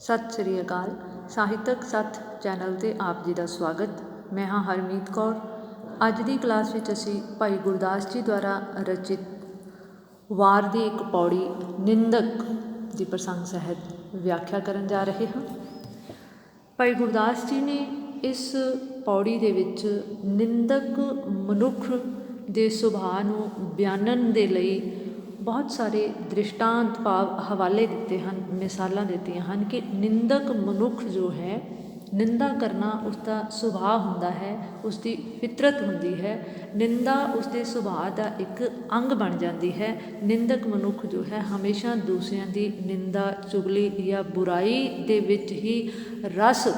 ਸਤਿ ਸ੍ਰੀ ਅਕਾਲ। ਸਾਹਿਤਕ ਸੱਥ ਚੈਨਲ ਤੇ ਆਪ ਜੀ ਦਾ ਸਵਾਗਤ। ਮੈਂ ਹਾਂ ਹਰਮੀਤ ਕੌਰ। ਅੱਜ ਦੀ ਕਲਾਸ ਵਿੱਚ ਅਸੀਂ ਭਾਈ ਗੁਰਦਾਸ ਜੀ ਦੁਆਰਾ ਰਚਿਤ ਵਾਰ ਦੀ ਇੱਕ ਪੌੜੀ ਨਿੰਦਕ ਦੀ ਪ੍ਰਸੰਗ ਸਹਿਤ ਵਿਆਖਿਆ ਕਰਨ ਜਾ ਰਹੇ ਹਾਂ। ਭਾਈ ਗੁਰਦਾਸ ਜੀ ਨੇ ਇਸ ਪੌੜੀ ਦੇ ਵਿੱਚ ਨਿੰਦਕ ਮਨੁੱਖ ਦੇ ਸੁਭਾਅ ਨੂੰ ਬਿਆਨਣ ਦੇ ਲਈ ਬਹੁਤ ਸਾਰੇ ਦ੍ਰਿਸ਼ਟਾਂਤ ਭਾਵ ਹਵਾਲੇ ਦਿੱਤੇ ਹਨ, ਮਿਸਾਲਾਂ ਦਿੱਤੀਆਂ ਹਨ ਕਿ ਨਿੰਦਕ ਮਨੁੱਖ ਜੋ ਹੈ, ਨਿੰਦਾ ਕਰਨਾ ਉਸ ਦਾ ਸੁਭਾਅ ਹੁੰਦਾ ਹੈ ਉਸ ਦੀ ਫਿਤਰਤ ਹੁੰਦੀ ਹੈ। ਨਿੰਦਾ ਉਸ ਦੇ ਸੁਭਾਅ ਦਾ ਇੱਕ ਅੰਗ ਬਣ ਜਾਂਦੀ ਹੈ। ਨਿੰਦਕ ਮਨੁੱਖ ਜੋ ਹੈ, ਹਮੇਸ਼ਾ ਦੂਸਰਿਆਂ ਦੀ ਨਿੰਦਾ, ਚੁਗਲੀ ਜਾਂ ਬੁਰਾਈ ਦੇ ਵਿੱਚ ਹੀ ਰਸ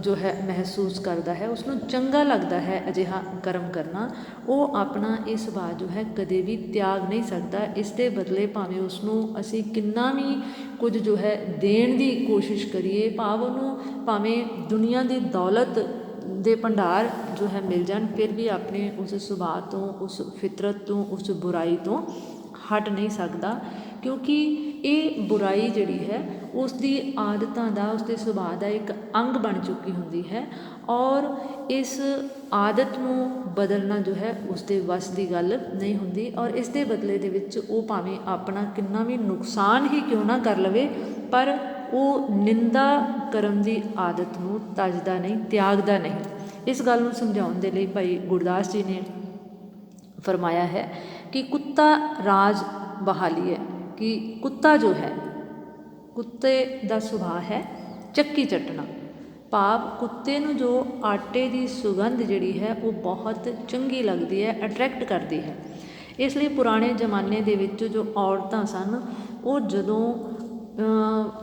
ਜੋ ਹੈ, ਮਹਿਸੂਸ ਕਰਦਾ ਹੈ, ਉਸਨੂੰ ਚੰਗਾ ਲੱਗਦਾ ਹੈ ਅਜਿਹਾ ਕਰਮ ਕਰਨਾ, ਉਹ ਆਪਣਾ ਇਹ ਸੁਭਾਅ ਜੋ ਹੈ ਕਦੇ ਵੀ ਤਿਆਗ ਨਹੀਂ ਸਕਦਾ। ਇਸ ਦੇ ਬਦਲੇ ਭਾਵੇਂ ਉਸਨੂੰ ਅਸੀਂ ਕਿੰਨਾ ਵੀ ਕੁਝ ਜੋ ਹੈ ਦੇਣ ਦੀ ਕੋਸ਼ਿਸ਼ ਕਰੀਏ, ਭਾਵ ਉਹਨੂੰ ਭਾਵੇਂ ਦੁਨੀਆ ਦੀ ਦੌਲਤ ਦੇ ਭੰਡਾਰ ਜੋ ਹੈ ਮਿਲ ਜਾਣ, ਫਿਰ ਵੀ ਆਪਣੇ ਉਸ ਸੁਭਾਅ ਤੋਂ, ਉਸ ਫਿਤਰਤ ਤੋਂ, ਉਸ ਬੁਰਾਈ ਤੋਂ ਹਟ ਨਹੀਂ ਸਕਦਾ, ਕਿਉਂਕਿ ਇਹ ਬੁਰਾਈ ਜਿਹੜੀ ਹੈ ਉਸ ਦੀ ਆਦਤਾਂ ਦਾ ਉਸ ਦੇ ਸੁਭਾਅ ਦਾ ਇੱਕ ਅੰਗ ਬਣ ਚੁੱਕੀ ਹੁੰਦੀ ਹੈ ਔਰ ਇਸ ਆਦਤ ਨੂੰ ਬਦਲਣਾ ਜੋ ਹੈ ਉਸ ਦੇ ਵੱਸ ਦੀ ਗੱਲ ਨਹੀਂ ਹੁੰਦੀ ਔਰ ਇਸ ਦੇ ਬਦਲੇ ਦੇ ਵਿੱਚ ਉਹ ਭਾਵੇਂ ਆਪਣਾ ਕਿੰਨਾ ਵੀ ਨੁਕਸਾਨ ਹੀ ਕਿਉਂ ਨਾ ਕਰ ਲਵੇ, ਪਰ ਉਹ ਨਿੰਦਾ ਕਰਨ ਦੀ ਆਦਤ ਨੂੰ ਤਜਦਾ ਨਹੀਂ, ਤਿਆਗਦਾ ਨਹੀਂ। ਇਸ ਗੱਲ ਨੂੰ ਸਮਝਾਉਣ ਦੇ ਲਈ ਭਾਈ ਗੁਰਦਾਸ ਜੀ ਨੇ ਫਰਮਾਇਆ ਹੈ ਕਿ ਕੁੱਤਾ ਰਾਜ ਬਹਾਲੀ ਹੈ, ਕਿ ਕੁੱਤਾ ਜੋ ਹੈ, ਕੁੱਤੇ ਦਾ ਸੁਭਾਅ ਹੈ ਚੱਕੀ ਚੱਟਣਾ। ਭਾਵ ਕੁੱਤੇ ਨੂੰ ਜੋ ਆਟੇ ਦੀ ਸੁਗੰਧ ਜਿਹੜੀ ਹੈ, ਉਹ ਬਹੁਤ ਚੰਗੀ ਲੱਗਦੀ ਹੈ ਅਟਰੈਕਟ ਕਰਦੀ ਹੈ। ਇਸ ਲਈ ਪੁਰਾਣੇ ਜ਼ਮਾਨੇ ਦੇ ਵਿੱਚ ਜੋ ਔਰਤਾਂ ਸਨ, ਉਹ ਜਦੋਂ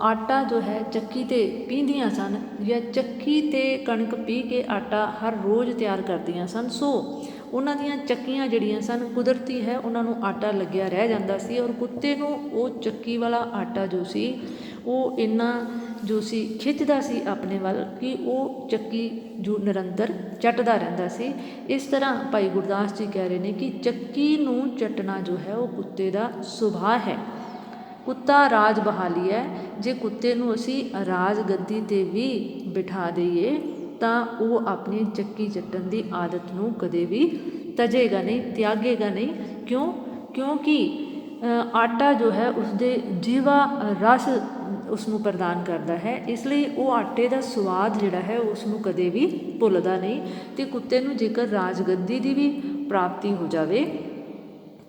ਆਟਾ ਜੋ ਹੈ ਚੱਕੀ ਤੇ ਪੀਂਦੀਆਂ ਸਨ ਜਾਂ ਚੱਕੀ ਤੇ ਕਣਕ ਪੀ ਕੇ ਆਟਾ ਹਰ ਰੋਜ਼ ਤਿਆਰ ਕਰਦੀਆਂ ਸਨ, ਸੋ ਉਹਨਾਂ ਦੀਆਂ ਚੱਕੀਆਂ ਜਿਹੜੀਆਂ ਸਨ, ਕੁਦਰਤੀ ਹੈ, ਉਹਨਾਂ ਨੂੰ ਆਟਾ ਲੱਗਿਆ ਰਹਿ ਜਾਂਦਾ ਸੀ ਔਰ ਕੁੱਤੇ ਨੂੰ ਉਹ ਚੱਕੀ ਵਾਲਾ ਆਟਾ ਜੋ ਸੀ, ਉਹ ਇੰਨਾ ਜੋ ਸੀ ਖਿੱਚਦਾ ਸੀ ਆਪਣੇ ਵੱਲ ਕਿ ਉਹ ਚੱਕੀ ਜੋ ਨਿਰੰਤਰ ਚੱਟਦਾ ਰਹਿੰਦਾ ਸੀ। ਇਸ ਤਰ੍ਹਾਂ ਭਾਈ ਗੁਰਦਾਸ ਜੀ ਕਹਿ ਰਹੇ ਨੇ ਕਿ ਚੱਕੀ ਨੂੰ ਚੱਟਣਾ ਜੋ ਹੈ, ਉਹ ਕੁੱਤੇ ਦਾ ਸੁਭਾਅ ਹੈ। ਕੁੱਤਾ ਰਾਜ ਬਹਾਲੀ ਹੈ। ਜੇ ਕੁੱਤੇ ਨੂੰ ਅਸੀਂ ਰਾਜ ਗੱਦੀ ਤੇ ਵੀ ਬਿਠਾ ਦਈਏ ਤਾਂ ਉਹ ਆਪਣੀ ਚੱਕੀ ਚੱਟਣ ਦੀ ਆਦਤ ਨੂੰ ਕਦੇ ਵੀ ਤਜੇਗਾ ਨਹੀਂ, ਤਿਆਗੇਗਾ ਨਹੀਂ। ਕਿਉਂ? ਕਿਉਂਕਿ ਆਟਾ ਜੋ ਹੈ ਉਸਦੇ ਜੀਵਾ ਰਸ ਉਸ ਨੂੰ ਪ੍ਰਦਾਨ ਕਰਦਾ ਹੈ। ਇਸ ਲਈ ਉਹ ਆਟੇ ਦਾ ਸਵਾਦ ਜਿਹੜਾ ਹੈ ਉਸ ਨੂੰ ਕਦੇ ਵੀ ਭੁੱਲਦਾ ਨਹੀਂ ਤੇ ਕੁੱਤੇ ਨੂੰ ਜੇਕਰ ਰਾਜਗੱਦੀ ਦੀ ਵੀ ਪ੍ਰਾਪਤੀ ਹੋ ਜਾਵੇ,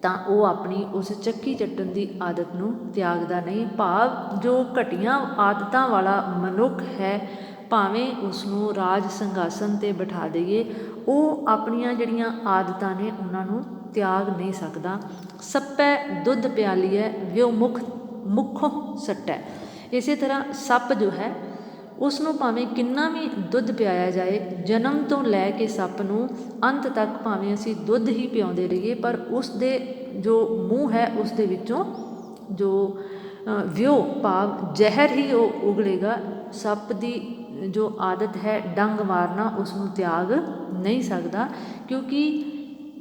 ਤਾਂ ਉਹ ਆਪਣੀ ਉਸ ਚੱਕੀ ਚੱਟਣ ਦੀ ਆਦਤ ਨੂੰ ਤਿਆਗਦਾ ਨਹੀਂ। ਭਾਵ ਜੋ ਘਟੀਆਂ ਆਦਤਾਂ ਵਾਲਾ ਮਨੁੱਖ ਹੈ ਭਾਵੇਂ ਉਸ ਨੂੰ ਰਾਜ ਸੰਘਾਸਨ ਤੇ ਬਿਠਾ ਦਈਏ, ਉਹ ਆਪਣੀਆਂ ਜਿਹੜੀਆਂ ਆਦਤਾਂ ਨੇ ਉਹਨਾਂ ਨੂੰ ਤਿਆਗ ਨਹੀਂ ਸਕਦਾ। ਸੱਪੈ ਦੁੱਧ ਪਿਆਲੀ ਹੈ ਵਿਉ ਮੁਖ, ਮੁਖੋਂ ਸੱਟੈ। ਇਸੇ ਤਰ੍ਹਾਂ ਸੱਪ ਜੋ ਹੈ ਉਸ ਨੂੰ ਭਾਵੇਂ ਕਿੰਨਾ ਵੀ ਦੁੱਧ ਪਿਆਇਆ ਜਾਏ, ਜਨਮ ਤੋਂ ਲੈ ਕੇ ਸੱਪ ਨੂੰ ਅੰਤ ਤੱਕ ਭਾਵੇਂ ਅਸੀਂ ਦੁੱਧ ਹੀ ਪਿਆਉਂਦੇ ਰਹੀਏ, ਪਰ ਉਸ ਦੇ ਜੋ ਮੂੰਹ ਹੈ ਉਸ ਦੇ ਵਿੱਚੋਂ ਜੋ ਵਿਉ ਭਾਵ ਜ਼ਹਿਰ ਹੀ ਉਹ ਉਗਲੇਗਾ। ਸੱਪ ਦੀ ਜੋ ਆਦਤ ਹੈ ਡੰਗ ਮਾਰਨਾ ਉਸ ਨੂੰ ਤਿਆਗ ਨਹੀਂ ਸਕਦਾ, ਕਿਉਂਕਿ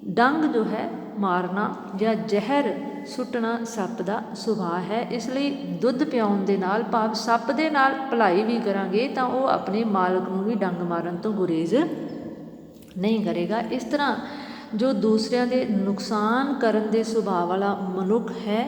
ਡੰਗ ਜੋ ਹੈ ਮਾਰਨਾ ਜਾਂ ਜ਼ਹਿਰ ਸੁੱਟਣਾ ਸੱਪ ਦਾ ਸੁਭਾਅ ਹੈ। ਇਸ ਲਈ ਦੁੱਧ ਪਿਆਉਣ ਦੇ ਨਾਲ ਭਾਵ ਸੱਪ ਦੇ ਨਾਲ ਭਲਾਈ ਵੀ ਕਰਾਂਗੇ ਤਾਂ ਉਹ ਆਪਣੇ ਮਾਲਕ ਨੂੰ ਵੀ ਡੰਗ ਮਾਰਨ ਤੋਂ ਗੁਰੇਜ਼ ਨਹੀਂ ਕਰੇਗਾ। ਇਸ ਤਰ੍ਹਾਂ ਜੋ ਦੂਸਰਿਆਂ ਦੇ ਨੁਕਸਾਨ ਕਰਨ ਦੇ ਸੁਭਾਅ ਵਾਲਾ ਮਨੁੱਖ ਹੈ,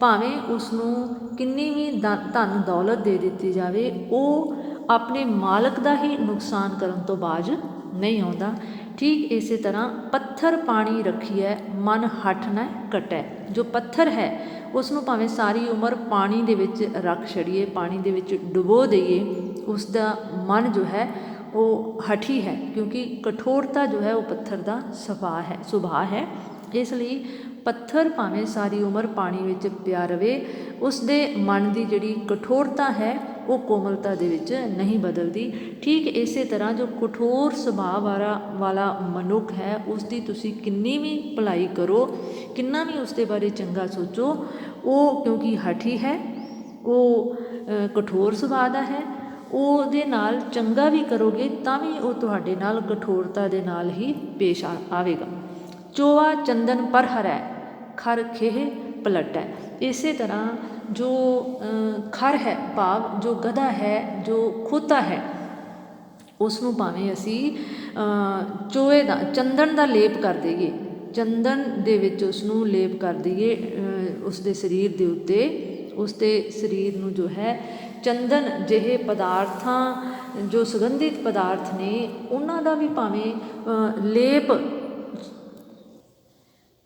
ਭਾਵੇਂ ਉਸ ਨੂੰ ਕਿੰਨੀ ਵੀ ਧਨ, ਦੌਲਤ ਦੇ ਦਿੱਤੀ ਜਾਵੇ, ਉਹ ਆਪਣੇ ਮਾਲਕ ਦਾ ਹੀ ਨੁਕਸਾਨ ਕਰਨ ਤੋਂ ਬਾਜ ਨਹੀਂ ਆਉਂਦਾ। ਠੀਕ ਇਸੇ ਤਰ੍ਹਾਂ ਪੱਥਰ ਪਾਣੀ ਰੱਖੀਐ, ਮਨ ਹੱਠ ਨਾ ਕਟੈ। ਜੋ ਪੱਥਰ ਹੈ ਉਸ ਨੂੰ ਭਾਵੇਂ ਸਾਰੀ ਉਮਰ ਪਾਣੀ ਦੇ ਵਿੱਚ ਰੱਖ ਛੜੀਏ ਪਾਣੀ ਦੇ ਵਿੱਚ ਡੁਬੋ ਦਈਏ ਉਸ ਦਾ ਮਨ ਜੋ ਹੈ, ਉਹ ਹਠੀ ਹੈ, ਕਿਉਂਕਿ ਕਠੋਰਤਾ ਜੋ ਹੈ, ਉਹ ਪੱਥਰ ਦਾ ਸੁਭਾਅ ਹੈ ਸੁਭਾਅ ਹੈ। ਇਸ ਲਈ ਪੱਥਰ ਭਾਵੇਂ ਸਾਰੀ ਉਮਰ ਪਾਣੀ ਵਿੱਚ ਪਿਆ ਰਵੇ ਉਸ ਦੇ ਮਨ ਦੀ ਜਿਹੜੀ ਕਠੋਰਤਾ ਹੈ ਉਹ ਕੋਮਲਤਾ ਦੇ ਵਿੱਚ ਨਹੀਂ ਬਦਲਦੀ। ਠੀਕ ਇਸੇ ਤਰ੍ਹਾਂ ਜੋ ਕਠੋਰ ਸੁਭਾਅ ਵਾਲਾ ਵਾਲਾ ਮਨੁੱਖ ਹੈ ਉਸ ਦੀ ਤੁਸੀਂ ਕਿੰਨੀ ਵੀ ਭਲਾਈ ਕਰੋ, ਕਿੰਨਾ ਵੀ ਉਸ ਦੇ ਬਾਰੇ ਚੰਗਾ ਸੋਚੋ, ਉਹ ਕਿਉਂਕਿ ਹਠੀ ਹੈ, ਉਹ ਕਠੋਰ ਸੁਭਾਅ ਦਾ ਹੈ, ਉਹਦੇ ਨਾਲ ਚੰਗਾ ਵੀ ਕਰੋਗੇ ਤਾਂ ਵੀ ਉਹ ਤੁਹਾਡੇ ਨਾਲ ਕਠੋਰਤਾ ਦੇ ਨਾਲ ਹੀ ਪੇਸ਼ ਆਵੇਗਾ। ਚੋਆ ਚੰਦਨ ਪਰ ਹਰੈ, ਖਰ ਖੇਹ ਪਲਟ ਹੈ। ਇਸੇ ਤਰ੍ਹਾਂ ਜੋ ਖਰ ਹੈ ਭਾਵ ਜੋ ਗਧਾ ਹੈ ਜੋ ਖੋਤਾ ਹੈ ਉਸ ਨੂੰ ਭਾਵੇਂ ਅਸੀਂ ਚੋਏ ਦਾ ਚੰਦਨ ਦਾ ਲੇਪ ਕਰ ਦਈਏ ਚੰਦਨ ਦੇ ਵਿੱਚ ਉਸ ਨੂੰ ਲੇਪ ਕਰ ਦਈਏ ਅ, ਉਸ ਦੇ ਸਰੀਰ ਦੇ ਉੱਤੇ ਉਸ ਦੇ ਸਰੀਰ ਨੂੰ ਜੋ ਹੈ ਚੰਦਨ ਜਿਹੇ ਪਦਾਰਥਾਂ ਜੋ ਸੁਗੰਧਿਤ ਪਦਾਰਥ ਨੇ ਉਹਨਾਂ ਦਾ ਵੀ ਭਾਵੇਂ ਲੇਪ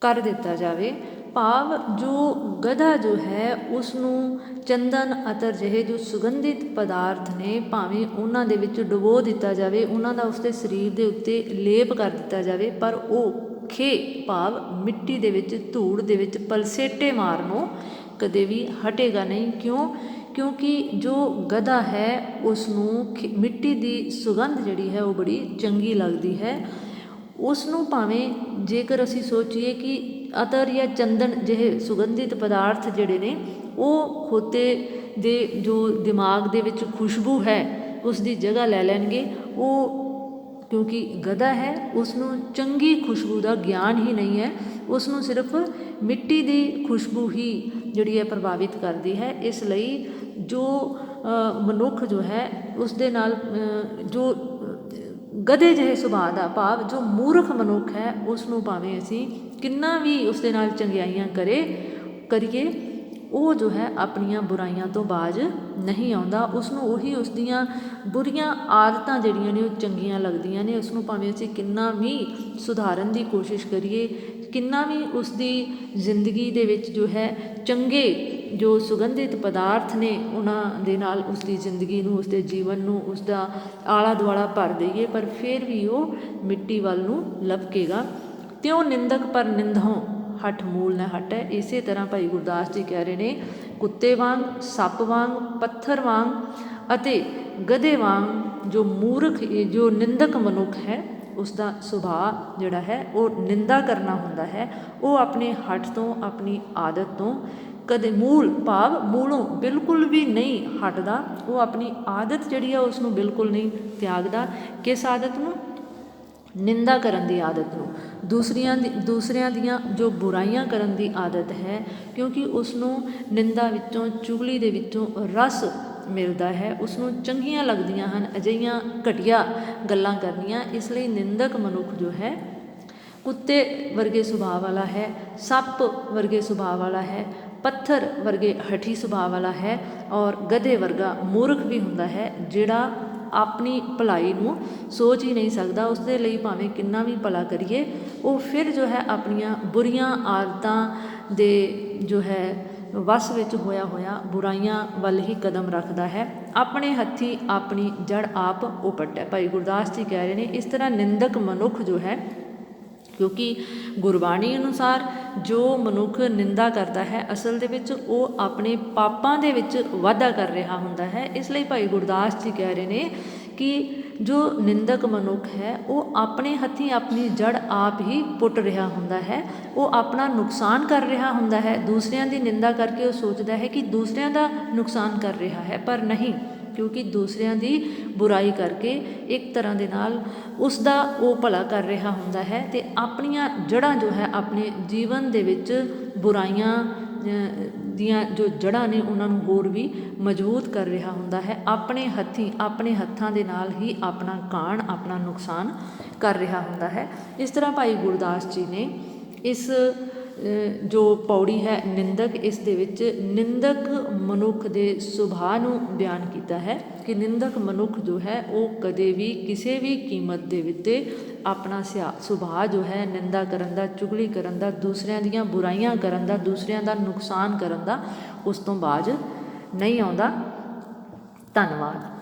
ਕਰ ਦਿੱਤਾ ਜਾਵੇ ਭਾਵ ਜੋ ਗਧਾ ਜੋ ਹੈ ਉਸ ਨੂੰ ਚੰਦਨ ਅਤਰ ਜਿਹੇ ਜੋ ਸੁਗੰਧਿਤ ਪਦਾਰਥ ਨੇ, ਭਾਵੇਂ ਉਹਨਾਂ ਦੇ ਵਿੱਚ ਡੁਬੋ ਦਿੱਤਾ ਜਾਵੇ, ਉਹਨਾਂ ਦਾ ਉਸਦੇ ਸਰੀਰ ਦੇ ਉੱਤੇ ਲੇਪ ਕਰ ਦਿੱਤਾ ਜਾਵੇ, ਪਰ ਉਹ ਖੇ ਭਾਵ ਮਿੱਟੀ ਦੇ ਵਿੱਚ, ਧੂੜ ਦੇ ਵਿੱਚ ਪਲਸੇਟੇ ਮਾਰਨੋਂ ਕਦੇ ਵੀ ਹਟੇਗਾ ਨਹੀਂ। ਕਿਉਂ? ਕਿਉਂਕਿ ਜੋ ਗਧਾ ਹੈ ਉਸ ਨੂੰ ਖਿ- ਮਿੱਟੀ ਦੀ ਸੁਗੰਧ ਜਿਹੜੀ ਹੈ, ਉਹ ਬੜੀ ਚੰਗੀ ਲੱਗਦੀ ਹੈ। ਉਸ ਨੂੰ ਭਾਵੇਂ ਜੇਕਰ ਅਸੀਂ ਸੋਚੀਏ ਕਿ ਅਤਰ ਜਾਂ ਚੰਦਨ ਜਿਹੇ ਸੁਗੰਧਿਤ ਪਦਾਰਥ ਜਿਹੜੇ ਨੇ, ਉਹ ਖੋਤੇ ਦੇ ਜੋ ਦਿਮਾਗ ਦੇ ਵਿੱਚ ਖੁਸ਼ਬੂ ਹੈ ਉਸ ਦੀ ਜਗ੍ਹਾ ਲੈ ਲੈਣਗੇ। ਉਹ ਕਿਉਂਕਿ ਗਧਾ ਹੈ ਉਸ ਨੂੰ ਚੰਗੀ ਖੁਸ਼ਬੂ ਦਾ ਗਿਆਨ ਹੀ ਨਹੀਂ ਹੈ। ਉਸ ਨੂੰ ਸਿਰਫ ਮਿੱਟੀ ਦੀ ਖੁਸ਼ਬੂ ਹੀ ਜਿਹੜੀ ਹੈ ਪ੍ਰਭਾਵਿਤ ਕਰਦੀ ਹੈ। ਇਸ ਲਈ ਜੋ ਮਨੁੱਖ ਜੋ ਹੈ ਉਸ ਦੇ ਨਾਲ ਜੋ ਗਧੇ ਜਿਹੇ ਸੁਭਾਅ ਦਾ ਭਾਵ ਜੋ ਮੂਰਖ ਮਨੁੱਖ ਹੈ ਉਸ ਨੂੰ ਭਾਵੇਂ ਅਸੀਂ ਕਿੰਨਾ ਵੀ ਉਸ ਦੇ ਨਾਲ ਚੰਗਿਆਈਆਂ ਕਰੇ, ਕਰੀਏ, ਉਹ ਜੋ ਹੈ ਆਪਣੀਆਂ ਬੁਰਾਈਆਂ ਤੋਂ ਬਾਜ ਨਹੀਂ ਆਉਂਦਾ। ਉਸ ਨੂੰ ਉਹੀ ਉਸ ਦੀਆਂ ਬੁਰੀਆਂ ਆਦਤਾਂ ਜਿਹੜੀਆਂ ਨੇ, ਉਹ ਚੰਗੀਆਂ ਲੱਗਦੀਆਂ ਨੇ। ਉਸ ਨੂੰ ਭਾਵੇਂ ਅਸੀਂ ਕਿੰਨਾ ਵੀ ਸੁਧਾਰਨ ਦੀ ਕੋਸ਼ਿਸ਼ ਕਰੀਏ ਕਿੰਨਾ ਵੀ ਉਸ ਦੀ ਜ਼ਿੰਦਗੀ ਦੇ ਵਿੱਚ ਜੋ ਹੈ ਚੰਗੇ, ਜੋ ਸੁਗੰਧਿਤ ਪਦਾਰਥ ਨੇ, ਉਹਨਾਂ ਦੇ ਨਾਲ ਉਸ ਦੀ ਜ਼ਿੰਦਗੀ ਨੂੰ ਉਸ ਦੇ ਜੀਵਨ ਨੂੰ ਉਸ ਦਾ ਆਲਾ ਦੁਆਲਾ ਭਰ ਦਈਏ, ਪਰ ਫਿਰ ਵੀ ਉਹ ਮਿੱਟੀ ਵੱਲ ਨੂੰ ਲਪਕੇਗਾ। ਤਿਉ ਨਿੰਦਕ ਪਰ ਨਿੰਦਹੋਂ ਹਠ ਮੂਲ ਨ ਹਟੈ। ਇਸੇ ਤਰ੍ਹਾਂ ਭਾਈ ਗੁਰਦਾਸ ਜੀ ਕਹਿ ਰਹੇ ਨੇ, ਕੁੱਤੇ ਵਾਂਗ, ਸੱਪ ਵਾਂਗ, ਪੱਥਰ ਵਾਂਗ ਅਤੇ ਗਧੇ ਵਾਂਗ ਜੋ ਮੂਰਖ ਜੋ ਨਿੰਦਕ ਮਨੁੱਖ ਹੈ ਉਸ ਦਾ ਸੁਭਾਅ ਜਿਹੜਾ ਹੈ, ਉਹ ਨਿੰਦਾ ਕਰਨਾ ਹੁੰਦਾ ਹੈ। ਉਹ ਆਪਣੇ ਹੱਟ ਤੋਂ, ਆਪਣੀ ਆਦਤ ਤੋਂ ਕਦੇ ਮੂਲ ਭਾਵ ਮੂਲੋਂ ਬਿਲਕੁਲ ਵੀ ਨਹੀਂ ਹਟਦਾ। ਉਹ ਆਪਣੀ ਆਦਤ ਜਿਹੜੀ ਆ ਉਸ ਨੂੰ ਬਿਲਕੁਲ ਨਹੀਂ ਤਿਆਗਦਾ। ਕਿਸ ਆਦਤ ਨੂੰ? ਨਿੰਦਾ ਕਰਨ ਦੀ ਆਦਤ ਨੂੰ। ਦੂਸਰੀਆਂ ਦੀ, ਦੂਸਰਿਆਂ ਦੀਆਂ ਜੋ ਬੁਰਾਈਆਂ ਕਰਨ ਦੀ ਆਦਤ ਹੈ, ਕਿਉਂਕਿ ਉਸ ਨੂੰ ਨਿੰਦਾ ਵਿੱਚੋਂ, ਚੁਗਲੀ ਦੇ ਵਿੱਚੋਂ ਰਸ ਮਿਲਦਾ ਹੈ ਉਸ ਨੂੰ ਚੰਗੀਆਂ ਲੱਗਦੀਆਂ ਹਨ, ਅਜਿਹੀਆਂ ਘਟੀਆ ਗੱਲਾਂ ਕਰਨੀਆਂ, ਇਸ ਲਈ ਨਿੰਦਕ ਮਨੁੱਖ ਜੋ ਹੈ, ਕੁੱਤੇ ਵਰਗੇ ਸੁਭਾਅ ਵਾਲਾ ਹੈ, ਸੱਪ ਵਰਗੇ ਸੁਭਾਅ ਵਾਲਾ ਹੈ, ਪੱਥਰ ਵਰਗੇ ਹਠੀ ਸੁਭਾਅ ਵਾਲਾ ਹੈ ਔਰ ਗਧੇ ਵਰਗਾ ਮੂਰਖ ਵੀ ਹੁੰਦਾ ਹੈ, ਜਿਹੜਾ ਆਪਣੀ ਭਲਾਈ ਨੂੰ ਸੋਚ ਹੀ ਨਹੀਂ ਸਕਦਾ ਉਸ ਦੇ ਲਈ ਭਾਵੇਂ ਕਿੰਨਾ ਵੀ ਭਲਾ ਕਰੀਏ, ਉਹ ਫਿਰ ਜੋ ਹੈ ਆਪਣੀਆਂ ਬੁਰੀਆਂ ਆਦਤਾਂ ਦੇ ਜੋ ਹੈ ਵਸ ਵਿੱਚ ਹੋਇਆ ਹੋਇਆ ਬੁਰਾਈਆਂ ਵੱਲ ਹੀ ਕਦਮ ਰੱਖਦਾ ਹੈ। ਆਪਣੇ ਹੱਥੀ ਆਪਣੀ ਜੜ ਆਪ ਉਪਟੈ ਭਾਈ ਗੁਰਦਾਸ ਜੀ ਕਹਿ ਰਹੇ ਨੇ, ਇਸ ਤਰ੍ਹਾਂ ਨਿੰਦਕ ਮਨੁੱਖ ਜੋ ਹੈ, ਕਿਉਂਕਿ ਗੁਰਬਾਣੀ ਅਨੁਸਾਰ ਜੋ ਮਨੁੱਖ ਨਿੰਦਾ ਕਰਦਾ ਹੈ, ਅਸਲ ਦੇ ਵਿੱਚ ਉਹ ਆਪਣੇ ਪਾਪਾਂ ਦੇ ਵਿੱਚ ਵਾਧਾ ਕਰ ਰਿਹਾ ਹੁੰਦਾ ਹੈ। ਇਸ ਲਈ ਭਾਈ ਗੁਰਦਾਸ ਜੀ ਕਹਿ ਰਹੇ ਨੇ ਕਿ ਜੋ ਨਿੰਦਕ ਮਨੁੱਖ ਹੈ, ਉਹ ਆਪਣੇ ਹੱਥੀਂ ਆਪਣੀ ਜੜ ਆਪ ਹੀ ਪੁੱਟ ਰਿਹਾ ਹੁੰਦਾ ਹੈ। ਉਹ ਆਪਣਾ ਨੁਕਸਾਨ ਕਰ ਰਿਹਾ ਹੁੰਦਾ ਹੈ। ਦੂਸਰਿਆਂ ਦੀ ਨਿੰਦਾ ਕਰਕੇ ਉਹ ਸੋਚਦਾ ਹੈ ਕਿ ਦੂਸਰਿਆਂ ਦਾ ਨੁਕਸਾਨ ਕਰ ਰਿਹਾ ਹੈ। ਪਰ ਨਹੀਂ, ਕਿਉਂਕਿ ਦੂਸਰਿਆਂ ਦੀ ਬੁਰਾਈ ਕਰਕੇ ਇੱਕ ਤਰ੍ਹਾਂ ਦੇ ਨਾਲ ਉਸ ਦਾ ਉਹ ਭਲਾ ਕਰ ਰਿਹਾ ਹੁੰਦਾ ਹੈ ਤੇ ਆਪਣੀਆਂ ਜੜ੍ਹਾਂ ਜੋ ਹੈ, ਆਪਣੇ ਜੀਵਨ ਦੇ ਵਿੱਚ ਬੁਰਾਈਆਂ ਦੀਆਂ ਜੋ ਜੜ੍ਹਾਂ ਨੇ ਉਹਨਾਂ ਨੂੰ ਹੋਰ ਵੀ ਮਜ਼ਬੂਤ ਕਰ ਰਿਹਾ ਹੁੰਦਾ ਹੈ, ਆਪਣੇ ਹੱਥੀਂ, ਆਪਣੇ ਹੱਥਾਂ ਦੇ ਨਾਲ ਹੀ ਆਪਣਾ ਕਾਣ, ਆਪਣਾ ਨੁਕਸਾਨ ਕਰ ਰਿਹਾ ਹੁੰਦਾ ਹੈ। ਇਸ ਤਰ੍ਹਾਂ ਭਾਈ ਗੁਰਦਾਸ ਜੀ ਨੇ ਇਸ ਜੋ ਪੌੜੀ ਹੈ ਨਿੰਦਕ, ਇਸ ਦੇ ਵਿੱਚ ਨਿੰਦਕ ਮਨੁੱਖ ਦੇ ਸੁਭਾਅ ਨੂੰ ਬਿਆਨ ਕੀਤਾ ਹੈ ਕਿ ਨਿੰਦਕ ਮਨੁੱਖ ਜੋ ਹੈ, ਉਹ ਕਦੇ ਵੀ ਕਿਸੇ ਵੀ ਕੀਮਤ ਦੇ ਉੱਤੇ ਆਪਣਾ ਸਿਆ, ਸੁਭਾਅ ਜੋ ਹੈ, ਨਿੰਦਾ ਕਰਨ ਦਾ, ਚੁਗਲੀ ਕਰਨ ਦਾ, ਦੂਸਰਿਆਂ ਦੀਆਂ ਬੁਰਾਈਆਂ ਕਰਨ ਦਾ, ਦੂਸਰਿਆਂ ਦਾ ਨੁਕਸਾਨ ਕਰਨ ਦਾ, ਉਸ ਤੋਂ ਬਾਜ਼ ਨਹੀਂ ਆਉਂਦਾ। ਧੰਨਵਾਦ।